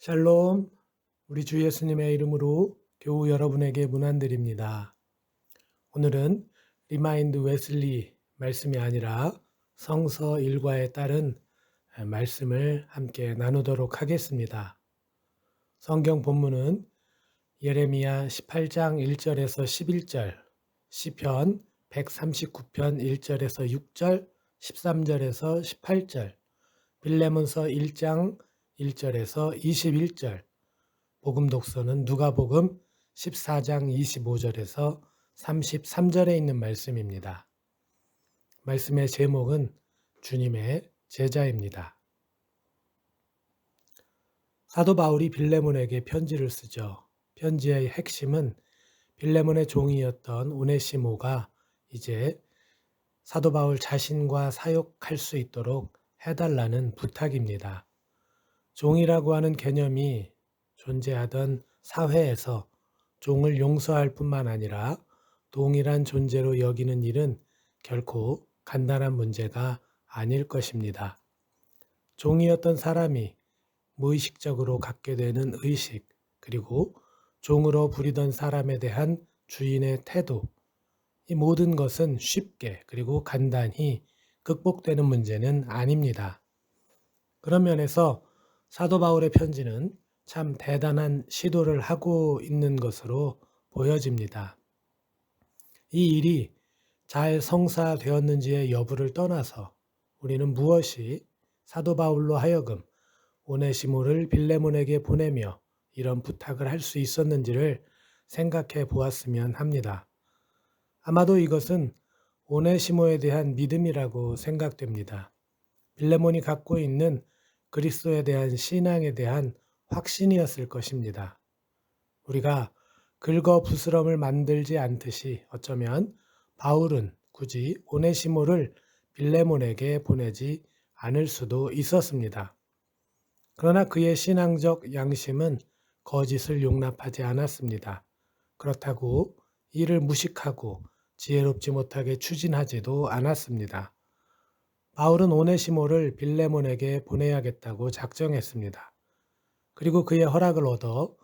샬롬, 우리 주 예수님의 이름으로 교우 여러분에게 문안드립니다. 오늘은 리마인드 웨슬리 말씀이 아니라 성서 일과에 따른 말씀을 함께 나누도록 하겠습니다. 성경 본문은 예레미야 18장 1절에서 11절, 시편 139편 1절에서 6절, 13절에서 18절, 빌레몬서 1장 1절에서 21절, 복음 독서는 누가복음 14장 25절에서 33절에 있는 말씀입니다. 말씀의 제목은 주님의 제자입니다. 사도 바울이 빌레몬에게 편지를 쓰죠. 편지의 핵심은 빌레몬의 종이었던 오네시모가 이제 사도 바울 자신과 사역할 수 있도록 해달라는 부탁입니다. 종이라고 하는 개념이 존재하던 사회에서 종을 용서할 뿐만 아니라 동일한 존재로 여기는 일은 결코 간단한 문제가 아닐 것입니다. 종이었던 사람이 무의식적으로 갖게 되는 의식, 그리고 종으로 부리던 사람에 대한 주인의 태도, 이 모든 것은 쉽게 그리고 간단히 극복되는 문제는 아닙니다. 그런 면에서 사도 바울의 편지는 참 대단한 시도를 하고 있는 것으로 보여집니다. 이 일이 잘 성사되었는지의 여부를 떠나서 우리는 무엇이 사도 바울로 하여금 오네시모를 빌레몬에게 보내며 이런 부탁을 할 수 있었는지를 생각해 보았으면 합니다. 아마도 이것은 오네시모에 대한 믿음이라고 생각됩니다. 빌레몬이 갖고 있는 그리스도에 대한 신앙에 대한 확신이었을 것입니다. 우리가 긁어 부스럼을 만들지 않듯이 어쩌면 바울은 굳이 오네시모를 빌레몬에게 보내지 않을 수도 있었습니다. 그러나 그의 신앙적 양심은 거짓을 용납하지 않았습니다. 그렇다고 이를 무식하고 지혜롭지 못하게 추진하지도 않았습니다. 바울은 오네시모를 빌레몬에게 보내야겠다고 작정했습니다. 그리고 그의 허락을 얻어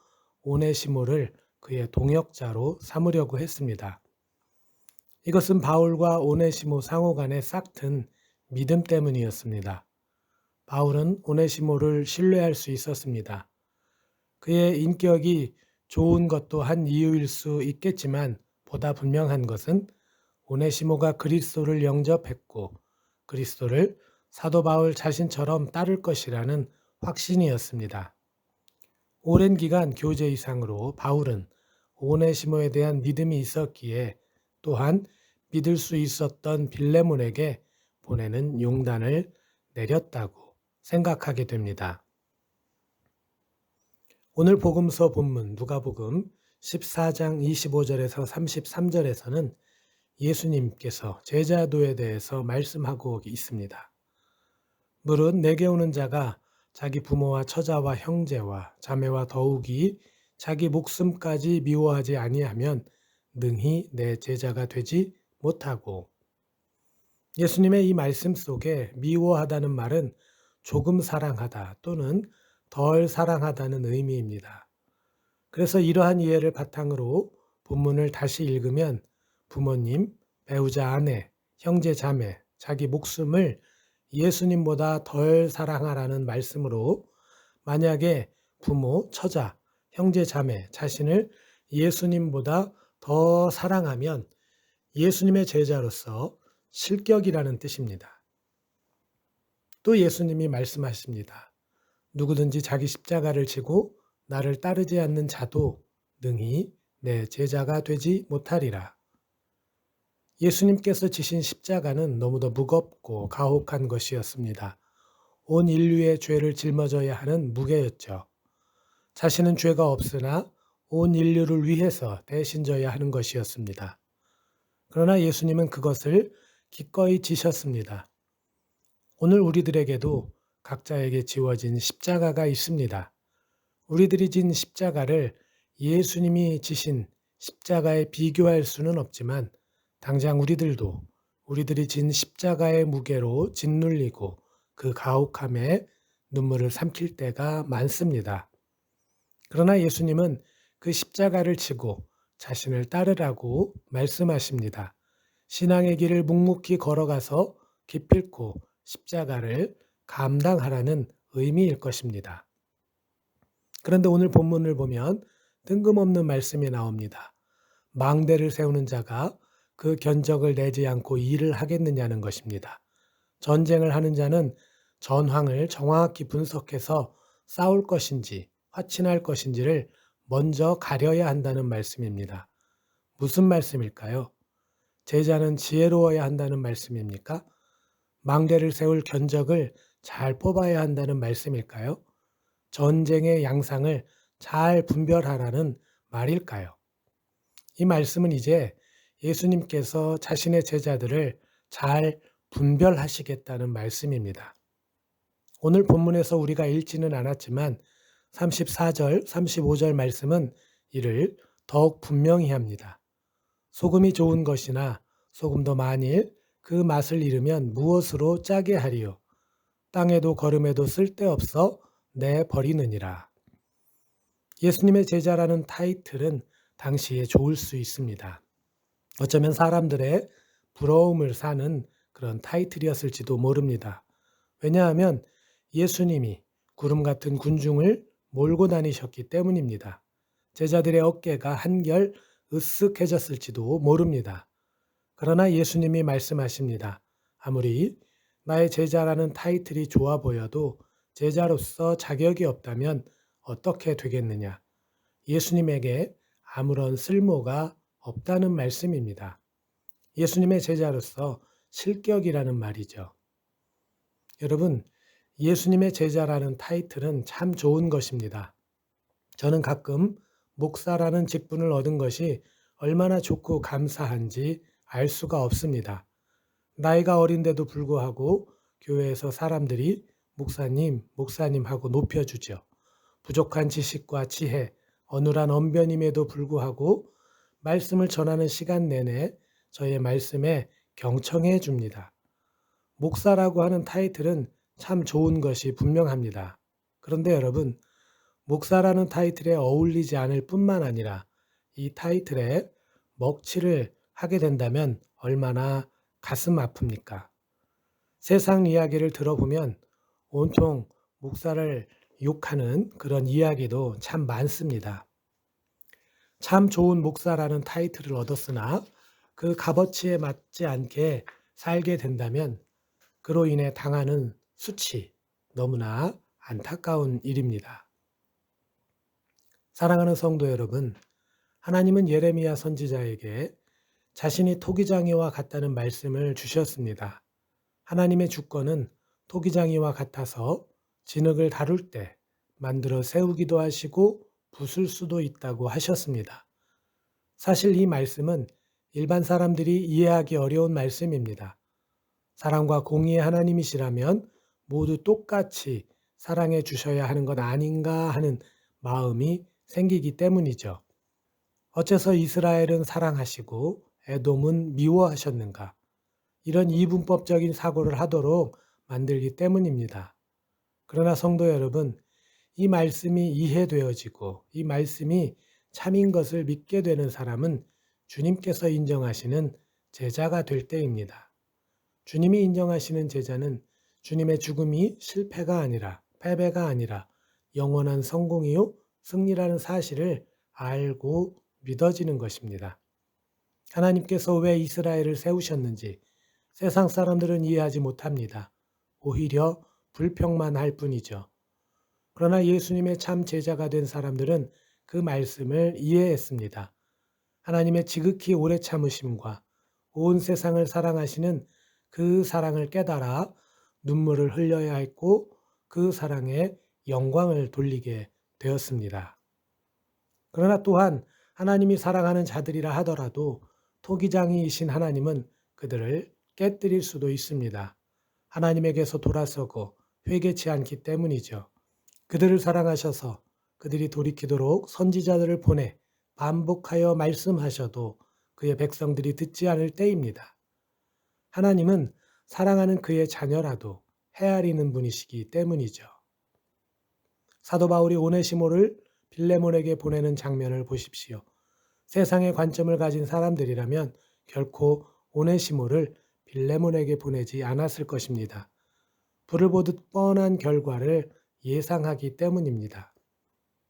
오네시모를 그의 동역자로 삼으려고 했습니다. 이것은 바울과 오네시모 상호 간의 싹튼 믿음 때문이었습니다. 바울은 오네시모를 신뢰할 수 있었습니다. 그의 인격이 좋은 것도 한 이유일 수 있겠지만 보다 분명한 것은 오네시모가 그리스도를 영접했고 그리스도를 사도 바울 자신처럼 따를 것이라는 확신이었습니다. 오랜 기간 교제 이상으로 바울은 오네시모에 대한 믿음이 있었기에 또한 믿을 수 있었던 빌레몬에게 보내는 용단을 내렸다고 생각하게 됩니다. 오늘 복음서 본문 누가복음 14장 25절에서 33절에서는 예수님께서 제자도에 대해서 말씀하고 있습니다. 물은 내게 오는 자가 자기 부모와 처자와 형제와 자매와 더욱이 자기 목숨까지 미워하지 아니하면 능히 내 제자가 되지 못하고 예수님의 이 말씀 속에 미워하다는 말은 조금 사랑하다 또는 덜 사랑하다는 의미입니다. 그래서 이러한 이해를 바탕으로 본문을 다시 읽으면 부모님, 배우자 아내, 형제 자매, 자기 목숨을 예수님보다 덜 사랑하라는 말씀으로 만약에 부모, 처자, 형제 자매 자신을 예수님보다 더 사랑하면 예수님의 제자로서 실격이라는 뜻입니다. 또 예수님이 말씀하십니다. 누구든지 자기 십자가를 지고 나를 따르지 않는 자도 능히 내 제자가 되지 못하리라. 예수님께서 지신 십자가는 너무도 무겁고 가혹한 것이었습니다. 온 인류의 죄를 짊어져야 하는 무게였죠. 자신은 죄가 없으나 온 인류를 위해서 대신 져야 하는 것이었습니다. 그러나 예수님은 그것을 기꺼이 지셨습니다. 오늘 우리들에게도 각자에게 지워진 십자가가 있습니다. 우리들이 진 십자가를 예수님이 지신 십자가에 비교할 수는 없지만 당장 우리들도 우리들이 진 십자가의 무게로 짓눌리고 그 가혹함에 눈물을 삼킬 때가 많습니다. 그러나 예수님은 그 십자가를 지고 자신을 따르라고 말씀하십니다. 신앙의 길을 묵묵히 걸어가서 기필코 십자가를 감당하라는 의미일 것입니다. 그런데 오늘 본문을 보면 뜬금없는 말씀이 나옵니다. 망대를 세우는 자가 그 견적을 내지 않고 일을 하겠느냐는 것입니다. 전쟁을 하는 자는 전황을 정확히 분석해서 싸울 것인지 화친할 것인지를 먼저 가려야 한다는 말씀입니다. 무슨 말씀일까요? 제자는 지혜로워야 한다는 말씀입니까? 망대를 세울 견적을 잘 뽑아야 한다는 말씀일까요? 전쟁의 양상을 잘 분별하라는 말일까요? 이 말씀은 이제 예수님께서 자신의 제자들을 잘 분별하시겠다는 말씀입니다. 오늘 본문에서 우리가 읽지는 않았지만 34절, 35절 말씀은 이를 더욱 분명히 합니다. 소금이 좋은 것이나 소금도 만일 그 맛을 잃으면 무엇으로 짜게 하리요? 땅에도 걸음에도 쓸데없어 내 버리느니라. 예수님의 제자라는 타이틀은 당시에 좋을 수 있습니다. 어쩌면 사람들의 부러움을 사는 그런 타이틀이었을지도 모릅니다. 왜냐하면 예수님이 구름 같은 군중을 몰고 다니셨기 때문입니다. 제자들의 어깨가 한결 으쓱해졌을지도 모릅니다. 그러나 예수님이 말씀하십니다. 아무리 나의 제자라는 타이틀이 좋아 보여도 제자로서 자격이 없다면 어떻게 되겠느냐? 예수님에게 아무런 쓸모가 없다는 말씀입니다. 예수님의 제자로서 실격이라는 말이죠. 여러분, 예수님의 제자라는 타이틀은 참 좋은 것입니다. 저는 가끔 목사라는 직분을 얻은 것이 얼마나 좋고 감사한지 알 수가 없습니다. 나이가 어린데도 불구하고 교회에서 사람들이 목사님, 목사님 하고 높여주죠. 부족한 지식과 지혜, 어눌한 언변임에도 불구하고 말씀을 전하는 시간 내내 저의 말씀에 경청해 줍니다. 목사라고 하는 타이틀은 참 좋은 것이 분명합니다. 그런데 여러분, 목사라는 타이틀에 어울리지 않을 뿐만 아니라 이 타이틀에 먹칠을 하게 된다면 얼마나 가슴 아픕니까? 세상 이야기를 들어보면 온통 목사를 욕하는 그런 이야기도 참 많습니다. 참 좋은 목사라는 타이틀을 얻었으나 그 값어치에 맞지 않게 살게 된다면 그로 인해 당하는 수치 너무나 안타까운 일입니다. 사랑하는 성도 여러분, 하나님은 예레미야 선지자에게 자신이 토기장이와 같다는 말씀을 주셨습니다. 하나님의 주권은 토기장이와 같아서 진흙을 다룰 때 만들어 세우기도 하시고 부술 수도 있다고 하셨습니다. 사실 이 말씀은 일반 사람들이 이해하기 어려운 말씀입니다. 사랑과 공의의 하나님이시라면 모두 똑같이 사랑해 주셔야 하는 것 아닌가 하는 마음이 생기기 때문이죠. 어째서 이스라엘은 사랑하시고 에돔은 미워하셨는가? 이런 이분법적인 사고를 하도록 만들기 때문입니다. 그러나 성도 여러분, 이 말씀이 이해되어지고 이 말씀이 참인 것을 믿게 되는 사람은 주님께서 인정하시는 제자가 될 때입니다. 주님이 인정하시는 제자는 주님의 죽음이 실패가 아니라 패배가 아니라 영원한 성공이요 승리라는 사실을 알고 믿어지는 것입니다. 하나님께서 왜 이스라엘을 세우셨는지 세상 사람들은 이해하지 못합니다. 오히려 불평만 할 뿐이죠. 그러나 예수님의 참 제자가 된 사람들은 그 말씀을 이해했습니다. 하나님의 지극히 오래 참으심과 온 세상을 사랑하시는 그 사랑을 깨달아 눈물을 흘려야 했고 그 사랑에 영광을 돌리게 되었습니다. 그러나 또한 하나님이 사랑하는 자들이라 하더라도 토기장이이신 하나님은 그들을 깨뜨릴 수도 있습니다. 하나님에게서 돌아서고 회개치 않기 때문이죠. 그들을 사랑하셔서 그들이 돌이키도록 선지자들을 보내 반복하여 말씀하셔도 그의 백성들이 듣지 않을 때입니다. 하나님은 사랑하는 그의 자녀라도 헤아리는 분이시기 때문이죠. 사도 바울이 오네시모를 빌레몬에게 보내는 장면을 보십시오. 세상의 관점을 가진 사람들이라면 결코 오네시모를 빌레몬에게 보내지 않았을 것입니다. 불을 보듯 뻔한 결과를 예상하기 때문입니다.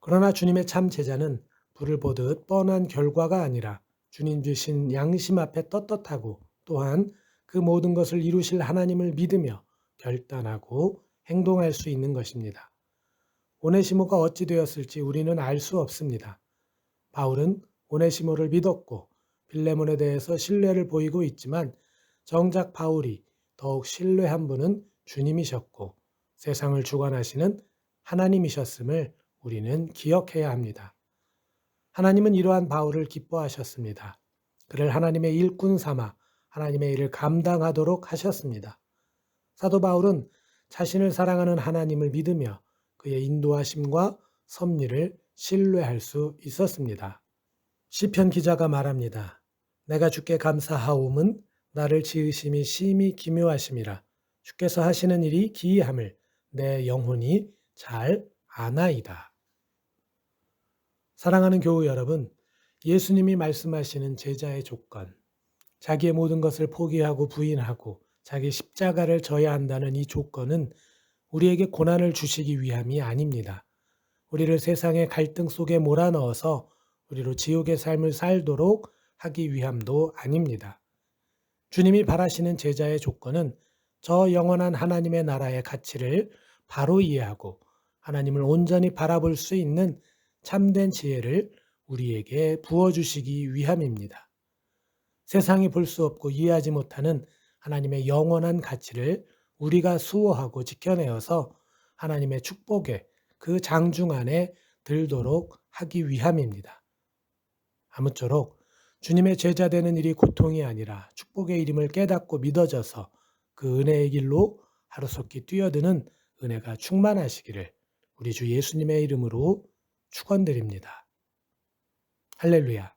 그러나 주님의 참 제자는 불을 보듯 뻔한 결과가 아니라 주님 주신 양심 앞에 떳떳하고 또한 그 모든 것을 이루실 하나님을 믿으며 결단하고 행동할 수 있는 것입니다. 오네시모가 어찌 되었을지 우리는 알 수 없습니다. 바울은 오네시모를 믿었고 빌레몬에 대해서 신뢰를 보이고 있지만 정작 바울이 더욱 신뢰한 분은 주님이셨고 세상을 주관하시는 하나님이셨음을 우리는 기억해야 합니다. 하나님은 이러한 바울을 기뻐하셨습니다. 그를 하나님의 일꾼 삼아 하나님의 일을 감당하도록 하셨습니다. 사도 바울은 자신을 사랑하는 하나님을 믿으며 그의 인도하심과 섭리를 신뢰할 수 있었습니다. 시편 기자가 말합니다. 내가 주께 감사하옴은 나를 지으심이 심히 기묘하심이라. 주께서 하시는 일이 기이함을 내 영혼이 잘 아나이다. 사랑하는 교우 여러분, 예수님이 말씀하시는 제자의 조건, 자기의 모든 것을 포기하고 부인하고 자기 십자가를 져야 한다는 이 조건은 우리에게 고난을 주시기 위함이 아닙니다. 우리를 세상의 갈등 속에 몰아넣어서 우리로 지옥의 삶을 살도록 하기 위함도 아닙니다. 주님이 바라시는 제자의 조건은 저 영원한 하나님의 나라의 가치를 바로 이해하고 하나님을 온전히 바라볼 수 있는 참된 지혜를 우리에게 부어주시기 위함입니다. 세상이 볼 수 없고 이해하지 못하는 하나님의 영원한 가치를 우리가 수호하고 지켜내어서 하나님의 축복의 그 장중 안에 들도록 하기 위함입니다. 아무쪼록 주님의 제자 되는 일이 고통이 아니라 축복의 이름을 깨닫고 믿어져서 그 은혜의 길로 하루속히 뛰어드는 은혜가 충만하시기를 우리 주 예수님의 이름으로 축원드립니다. 할렐루야.